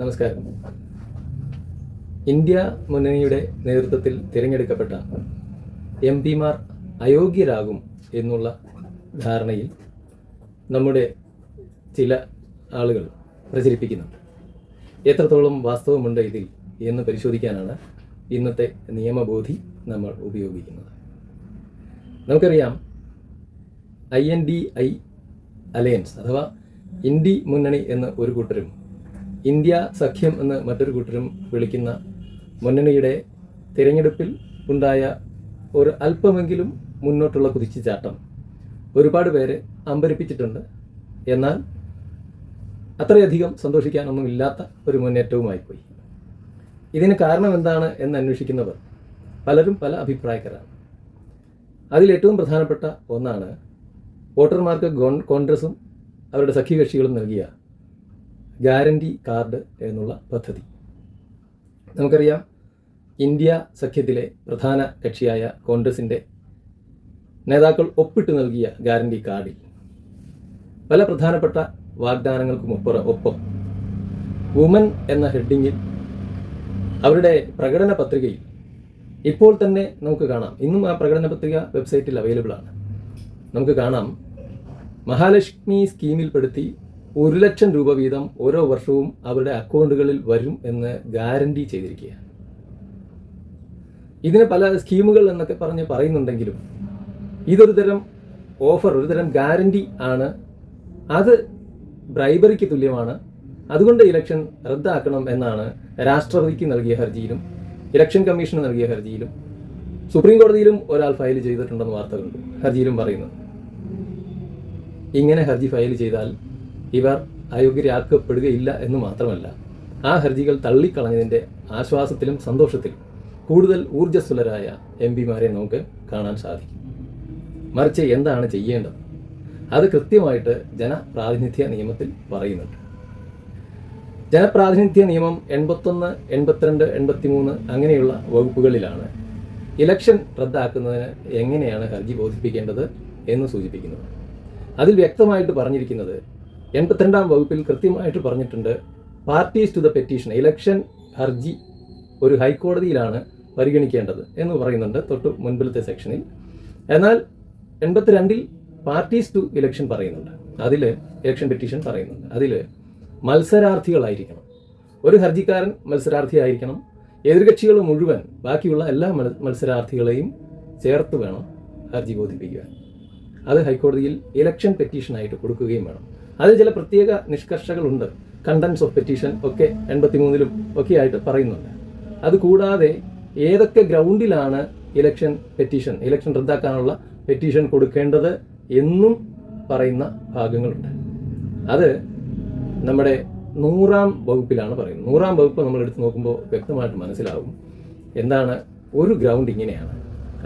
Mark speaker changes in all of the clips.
Speaker 1: നമസ്കാരം. ഇന്ത്യ മുന്നണിയുടെ നേതൃത്വത്തിൽ തിരഞ്ഞെടുക്കപ്പെട്ട എം പിമാർ അയോഗ്യരാകും എന്നുള്ള ധാരണയിൽ നമ്മുടെ ചില ആളുകൾ പ്രചരിപ്പിക്കുന്നുണ്ട്. എത്രത്തോളം വാസ്തവമുണ്ട് ഇതിൽ എന്ന് പരിശോധിക്കാനാണ് ഇന്നത്തെ നിയമബോധി നമ്മൾ ഉപയോഗിക്കുന്നത്. നമുക്കറിയാം I N D I alliance അഥവാ ഇന്ത്യ മുന്നണി എന്ന ഒരു കൂട്ടരും ഇന്ത്യ സഖ്യം എന്ന് മറ്റൊരു കൂട്ടരും വിളിക്കുന്ന മുന്നണിയുടെ തിരഞ്ഞെടുപ്പിൽ ഉണ്ടായ ഒരു അല്പമെങ്കിലും മുന്നോട്ടുള്ള കുതിച്ചുചാട്ടം ഒരുപാട് പേരെ അമ്പരിപ്പിച്ചിട്ടുണ്ട്. എന്നാൽ അത്രയധികം സന്തോഷിക്കാനൊന്നും ഇല്ലാത്ത ഒരു മുന്നേറ്റവുമായിപ്പോയി. ഇതിന് കാരണം എന്താണ് എന്ന് അന്വേഷിക്കുന്നവർ പലരും പല അഭിപ്രായക്കാരാണ്. അതിലേറ്റവും പ്രധാനപ്പെട്ട ഒന്നാണ് വോട്ടർമാർക്ക് കോൺഗ്രസും അവരുടെ സഖ്യകക്ഷികളും നൽകിയ ഗ്യാരണ്ടി കാർഡ് എന്നുള്ള പദ്ധതി. നമുക്കറിയാം ഇന്ത്യ സഖ്യത്തിലെ പ്രധാന കക്ഷിയായ കോൺഗ്രസിന്റെ നേതാക്കൾ ഒപ്പിട്ട് നൽകിയ ഗ്യാരണ്ടി കാർഡിൽ പല പ്രധാനപ്പെട്ട വാഗ്ദാനങ്ങൾക്കും ഒപ്പറ ഒപ്പം വുമൻ എന്ന ഹെഡിങ്ങിൽ അവരുടെ പ്രകടന പത്രികയിൽ ഇപ്പോൾ തന്നെ നമുക്ക് കാണാം. ഇന്നും ആ പ്രകടന പത്രിക വെബ്സൈറ്റിൽ അവൈലബിൾ ആണ്. നമുക്ക് കാണാം മഹാലക്ഷ്മി സ്കീമിൽപ്പെടുത്തി ഒരു ലക്ഷം രൂപ വീതം ഓരോ വർഷവും അവരുടെ അക്കൗണ്ടുകളിൽ വരും എന്ന് ഗ്യാരണ്ടി ചെയ്തിരിക്കുകയാണ്. ഇതിന് പല സ്കീമുകൾ എന്നൊക്കെ പറഞ്ഞ് പറയുന്നുണ്ടെങ്കിലും ഇതൊരു തരം ഓഫർ ഒരു തരം ഗ്യാരണ്ടി ആണ്. അത് ബ്രൈബറിക്ക് തുല്യമാണ്. അതുകൊണ്ട് ഇലക്ഷൻ റദ്ദാക്കണം എന്നാണ് രാഷ്ട്രപതിക്ക് നൽകിയ ഹർജിയിലും ഇലക്ഷൻ കമ്മീഷന് നൽകിയ ഹർജിയിലും സുപ്രീം കോടതിയിലും ഒരാൾ ഫയൽ ചെയ്തിട്ടുണ്ടെന്ന് വാർത്തകളുണ്ട് ഹർജിയിലും പറയുന്നത് ഇങ്ങനെ ഹർജി ഫയൽ ചെയ്താൽ ഇവർ അയോഗ്യരാക്കപ്പെടുകയില്ല എന്ന് മാത്രമല്ല ആ ഹർജികൾ തള്ളിക്കളഞ്ഞതിന്റെ ആശ്വാസത്തിലും സന്തോഷത്തിലും കൂടുതൽ ഊർജസ്വലരായ എം പിമാരെ നമുക്ക് കാണാൻ സാധിക്കും. മറിച്ച് എന്താണ് ചെയ്യേണ്ടത്? അത് കൃത്യമായിട്ട് ജനപ്രാതിനിധ്യ നിയമത്തിൽ പറയുന്നുണ്ട്. ജനപ്രാതിനിധ്യ നിയമം എൺപത്തൊന്ന് എൺപത്തിരണ്ട് എൺപത്തിമൂന്ന് അങ്ങനെയുള്ള വകുപ്പുകളിലാണ് ഇലക്ഷൻ റദ്ദാക്കുന്നതിന് എങ്ങനെയാണ് ഹർജി ബോധിപ്പിക്കേണ്ടത് എന്ന് സൂചിപ്പിക്കുന്നത്. അതിൽ വ്യക്തമായിട്ട് പറഞ്ഞിരിക്കുന്നത് എൺപത്തിരണ്ടാം വകുപ്പിൽ കൃത്യമായിട്ട് പറഞ്ഞിട്ടുണ്ട് parties to the petition election ഹർജി ഒരു ഹൈക്കോടതിയിലാണ് പരിഗണിക്കേണ്ടത് എന്ന് പറയുന്നുണ്ട് തൊട്ട് മുൻപിലത്തെ സെക്ഷനിൽ എന്നാൽ എൺപത്തിരണ്ടിൽ പാർട്ടീസ് ടു ഇലക്ഷൻ പറയുന്നുണ്ട്. അതിൽ ഇലക്ഷൻ പെറ്റീഷൻ പറയുന്നുണ്ട്. അതിൽ മത്സരാർത്ഥികളായിരിക്കണം. ഒരു ഹർജിക്കാരൻ മത്സരാർത്ഥിയായിരിക്കണം. എതിർകക്ഷികൾ മുഴുവൻ ബാക്കിയുള്ള എല്ലാ മത്സരാർത്ഥികളെയും ചേർത്ത് വേണം ഹർജി ബോധിപ്പിക്കുവാൻ. അത് ഹൈക്കോടതിയിൽ ഇലക്ഷൻ പെറ്റീഷനായിട്ട് കൊടുക്കുകയും വേണം. അതിൽ ചില പ്രത്യേക നിഷ്കർഷകളുണ്ട്. കണ്ടൻസ് ഓഫ് പെറ്റീഷൻ ഒക്കെ എൺപത്തിമൂന്നിലും ഒക്കെ ആയിട്ട് പറയുന്നുണ്ട്. അത് കൂടാതെ ഏതൊക്കെ ഗ്രൗണ്ടിലാണ് ഇലക്ഷൻ പെറ്റീഷൻ ഇലക്ഷൻ റദ്ദാക്കാനുള്ള പെറ്റീഷൻ കൊടുക്കേണ്ടത് എന്നും പറയുന്ന ഭാഗങ്ങളുണ്ട്. അത് നമ്മുടെ നൂറാം വകുപ്പിലാണ് പറയുന്നത്. നൂറാം വകുപ്പ് നമ്മൾ എടുത്ത് നോക്കുമ്പോൾ വ്യക്തമായിട്ട് മനസ്സിലാവും എന്താണ് ഒരു ഗ്രൗണ്ട് ഇങ്ങനെയാണ്.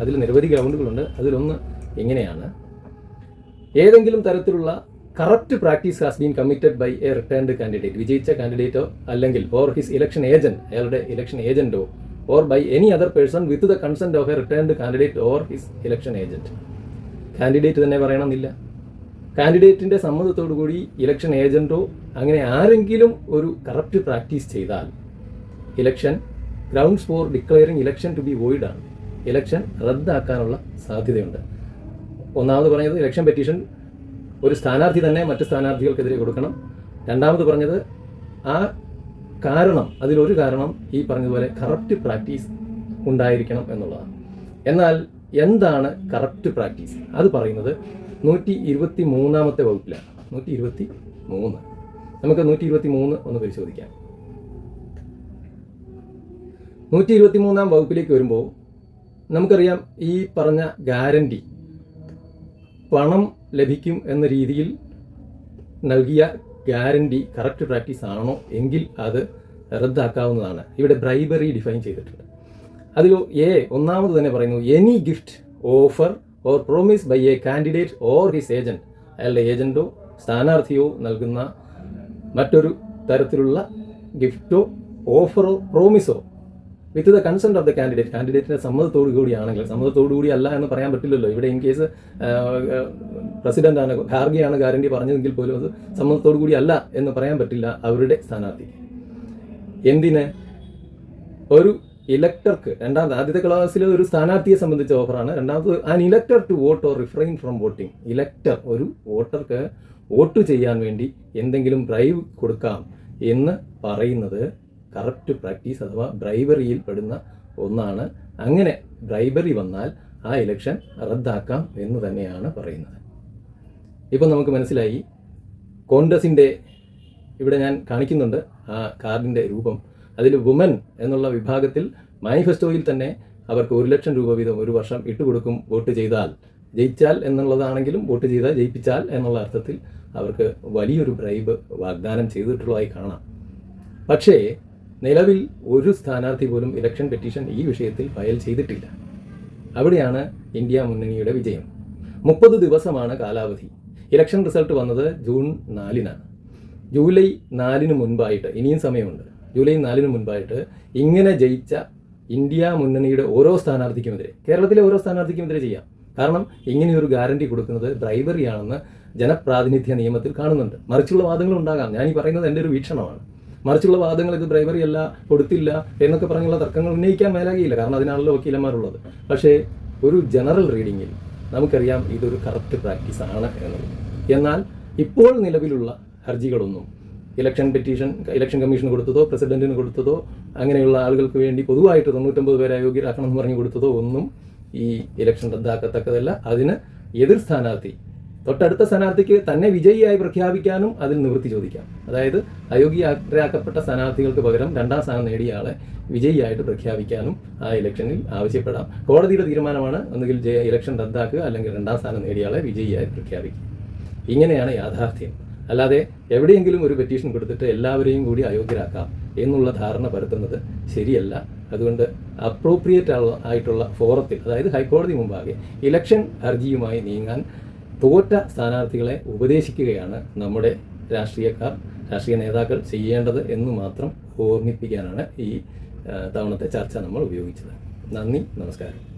Speaker 1: അതിൽ നിരവധി ഗ്രൗണ്ടുകളുണ്ട് അതിലൊന്ന് ഇങ്ങനെയാണ്. ഏതെങ്കിലും തരത്തിലുള്ള corrupt practice has been committed by a returned candidate വിജയിച്ച കാൻഡിഡേറ്റോ അല്ലെങ്കിൽ ഓർ ഹിസ് ഇലക്ഷൻ ഏജന്റ് അയാളുടെ election ഏജന്റോ or by any other person with the consent of a returned candidate or his election agent candidate തന്നെ പറയണമെന്നില്ല. കാൻഡിഡേറ്റിന്റെ കൂടി election ഏജന്റോ അങ്ങനെ ആരെങ്കിലും ഒരു കറപ്റ്റ് പ്രാക്ടീസ് ചെയ്താൽ election grounds for declaring election to be void ആണ്. ഇലക്ഷൻ റദ്ദാക്കാനുള്ള സാധ്യതയുണ്ട്. ഒന്നാമത് പറയുന്നത് ഇലക്ഷൻ പെറ്റീഷൻ ഒരു സ്ഥാനാർത്ഥി തന്നെ മറ്റ് സ്ഥാനാർത്ഥികൾക്കെതിരെ കൊടുക്കണം. രണ്ടാമത് പറഞ്ഞത് ആ കാരണം അതിലൊരു കാരണം ഈ പറഞ്ഞതുപോലെ കറപ്റ്റ് പ്രാക്ടീസ് ഉണ്ടായിരിക്കണം എന്നുള്ളതാണ്. എന്നാൽ എന്താണ് കറപ്റ്റ് പ്രാക്ടീസ് അത് പറയുന്നത് നൂറ്റി ഇരുപത്തി മൂന്നാമത്തെ വകുപ്പിലാണ്. നൂറ്റി ഇരുപത്തി മൂന്ന് നമുക്ക് നൂറ്റി ഇരുപത്തി മൂന്ന് ഒന്ന് പരിശോധിക്കാം. നൂറ്റി ഇരുപത്തി മൂന്നാം വകുപ്പിലേക്ക് വരുമ്പോൾ നമുക്കറിയാം ഈ പറഞ്ഞ ഗ്യാരണ്ടി പണം ലഭിക്കും എന്ന രീതിയിൽ നൽകിയ ഗ്യാരണ്ടി കറക്റ്റ് പ്രാക്ടീസ് ആണോ എങ്കിൽ അത് റദ്ദാക്കാവുന്നതാണ്. ഇവിടെ ബ്രൈബറി ഡിഫൈൻ ചെയ്തിട്ടുണ്ട്. അതിൽ എ ഒന്നാമത് തന്നെ പറയുന്നു any gift offer or promise by a candidate or his agent അയാളുടെ ഏജന്റോ സ്ഥാനാർത്ഥിയോ നൽകുന്ന മറ്റൊരു തരത്തിലുള്ള ഗിഫ്റ്റോ ഓഫറോ പ്രോമിസോ with the consent of the candidate കാൻഡിഡേറ്റിന്റെ സമ്മതത്തോടു കൂടിയാണെങ്കിൽ സമ്മതത്തോടു കൂടി അല്ല എന്ന് പറയാൻ പറ്റില്ലല്ലോ. ഇവിടെ ഇൻ കേസ് പ്രസിഡന്റ് ആണ് ഖാർഗെയാണ് ഗ്യാരണ്ടി പറഞ്ഞതെങ്കിൽ പോലും അത് സമ്മതത്തോടു കൂടി അല്ല എന്ന് പറയാൻ പറ്റില്ല അവരുടെ സ്ഥാനാർത്ഥി. എന്തിന്? ഒരു ഇലക്ടർക്ക് രണ്ടാമത് ആദ്യത്തെ ക്ലാസ്സിലെ ഒരു സ്ഥാനാർത്ഥിയെ സംബന്ധിച്ച ഓഫറാണ് രണ്ടാമത് an elector to vote or refrain from voting elector ഒരു വോട്ടർക്ക് വോട്ട് ചെയ്യാൻ വേണ്ടി എന്തെങ്കിലും ഡ്രൈവ് കൊടുക്കാം എന്ന് പറയുന്നത് കറപ്റ്റ് പ്രാക്ടീസ് അഥവാ ബ്രൈബറിയിൽ പെടുന്ന ഒന്നാണ്. അങ്ങനെ ബ്രൈബറി വന്നാൽ ആ ഇലക്ഷൻ റദ്ദാക്കാം എന്ന് തന്നെയാണ് പറയുന്നത്. ഇപ്പം നമുക്ക് മനസ്സിലായി കോൺഗ്രസിന്റെ ഇവിടെ ഞാൻ കാണിക്കുന്നുണ്ട് ആ കാർഡിന്റെ രൂപം. അതിൽ വുമൻ എന്നുള്ള വിഭാഗത്തിൽ മാനിഫെസ്റ്റോയിൽ തന്നെ അവർക്ക് ഒരു ലക്ഷം രൂപ വീതം ഒരു വർഷം ഇട്ടുകൊടുക്കും വോട്ട് ചെയ്താൽ. ജയിച്ചാൽ എന്നുള്ളതാണെങ്കിലും വോട്ട് ചെയ്താൽ ജയിപ്പിച്ചാൽ എന്നുള്ള അർത്ഥത്തിൽ അവർക്ക് വലിയൊരു ബ്രൈബ് വാഗ്ദാനം ചെയ്തിട്ടുള്ളതായി കാണാം. പക്ഷേ നിലവിൽ ഒരു സ്ഥാനാർത്ഥി പോലും ഇലക്ഷൻ പെറ്റീഷൻ ഈ വിഷയത്തിൽ ഫയൽ ചെയ്തിട്ടില്ല. അവിടെയാണ് ഇന്ത്യ മുന്നണിയുടെ വിജയം. മുപ്പത് ദിവസമാണ് കാലാവധി. ഇലക്ഷൻ റിസൾട്ട് വന്നത് ജൂൺ നാലിനാണ്. ജൂലൈ നാലിന് മുൻപായിട്ട് ഇനിയും സമയമുണ്ട്. ജൂലൈ നാലിന് മുൻപായിട്ട് ഇങ്ങനെ ജയിച്ച ഇന്ത്യ മുന്നണിയുടെ ഓരോ സ്ഥാനാർത്ഥിക്കുമെതിരെ കേരളത്തിലെ ഓരോ സ്ഥാനാർത്ഥിക്കുമെതിരെ ചെയ്യാം. കാരണം ഇങ്ങനെയൊരു ഗ്യാരണ്ടി കൊടുക്കുന്നത് ബ്രൈബറിയാണെന്ന് ജനപ്രാതിനിധ്യ നിയമത്തിൽ കാണുന്നുണ്ട്. മറിച്ചുള്ള വാദങ്ങൾ ഉണ്ടാകാം ഞാൻ ഈ പറയുന്നത് എന്റെ ഒരു വീക്ഷണമാണ്. മറിച്ചുള്ള വാദങ്ങൾ ഇത് ബ്രൈബറി അല്ല കൊടുത്തില്ല എന്നൊക്കെ പറഞ്ഞുള്ള തർക്കങ്ങൾ ഉന്നയിക്കാൻ മേലാകിയില്ല. കാരണം അതിനാണല്ലോ വക്കീലന്മാരുള്ളത്. പക്ഷേ ഒരു ജനറൽ റീഡിങ്ങിൽ നമുക്കറിയാം ഇതൊരു കറക്റ്റ് പ്രാക്ടീസ് ആണ് എന്നുള്ളത്. എന്നാൽ ഇപ്പോൾ നിലവിലുള്ള ഹർജികളൊന്നും ഇലക്ഷൻ പെറ്റീഷൻ ഇലക്ഷൻ കമ്മീഷന് കൊടുത്തതോ പ്രസിഡന്റിന് കൊടുത്തതോ അങ്ങനെയുള്ള ആളുകൾക്ക് വേണ്ടി പൊതുവായിട്ട് തൊണ്ണൂറ്റൊമ്പത് പേരെ അയോഗ്യരാക്കണം എന്ന് പറഞ്ഞു കൊടുത്തതോ ഒന്നും ഈ ഇലക്ഷൻ റദ്ദാക്കത്തക്കതല്ല. അതിന് എതിർ സ്ഥാനാർത്ഥി തൊട്ടടുത്ത സ്ഥാനാർത്ഥിക്ക് തന്നെ വിജയിയായി പ്രഖ്യാപിക്കാനും അതിൽ നിവൃത്തി ചോദിക്കാം. അതായത് അയോഗ്യരാക്കപ്പെട്ട സ്ഥാനാർത്ഥികൾക്ക് പകരം രണ്ടാം സ്ഥാനം നേടിയ ആളെ വിജയിയായിട്ട് പ്രഖ്യാപിക്കാനും ആ ഇലക്ഷനിൽ ആവശ്യപ്പെടാം. കോടതിയുടെ തീരുമാനമാണ് ഒന്നുകിൽ ഇലക്ഷൻ റദ്ദാക്കുക അല്ലെങ്കിൽ രണ്ടാം സ്ഥാനം നേടിയ ആളെ വിജയിയായി പ്രഖ്യാപിക്കുക. ഇങ്ങനെയാണ് യാഥാർത്ഥ്യം. അല്ലാതെ എവിടെയെങ്കിലും ഒരു പെറ്റീഷൻ കൊടുത്തിട്ട് എല്ലാവരെയും കൂടി അയോഗ്യരാക്കാം എന്നുള്ള ധാരണ പരത്തുന്നത് ശരിയല്ല. അതുകൊണ്ട് അപ്രോപ്രിയേറ്റ് ആയിട്ടുള്ള ഫോറത്തിൽ അതായത് ഹൈക്കോടതി മുമ്പാകെ ഇലക്ഷൻ ഹർജിയുമായി നീങ്ങാൻ തോറ്റ സ്ഥാനാർത്ഥികളെ ഉപദേശിക്കുകയാണ് നമ്മുടെ രാഷ്ട്രീയക്കാർ രാഷ്ട്രീയ നേതാക്കൾ ചെയ്യേണ്ടത് എന്ന് മാത്രം ഓർമ്മിപ്പിക്കാനാണ് ഈ തവണത്തെ ചർച്ച നമ്മൾ ഉപയോഗിച്ചത്. നന്ദി നമസ്കാരം.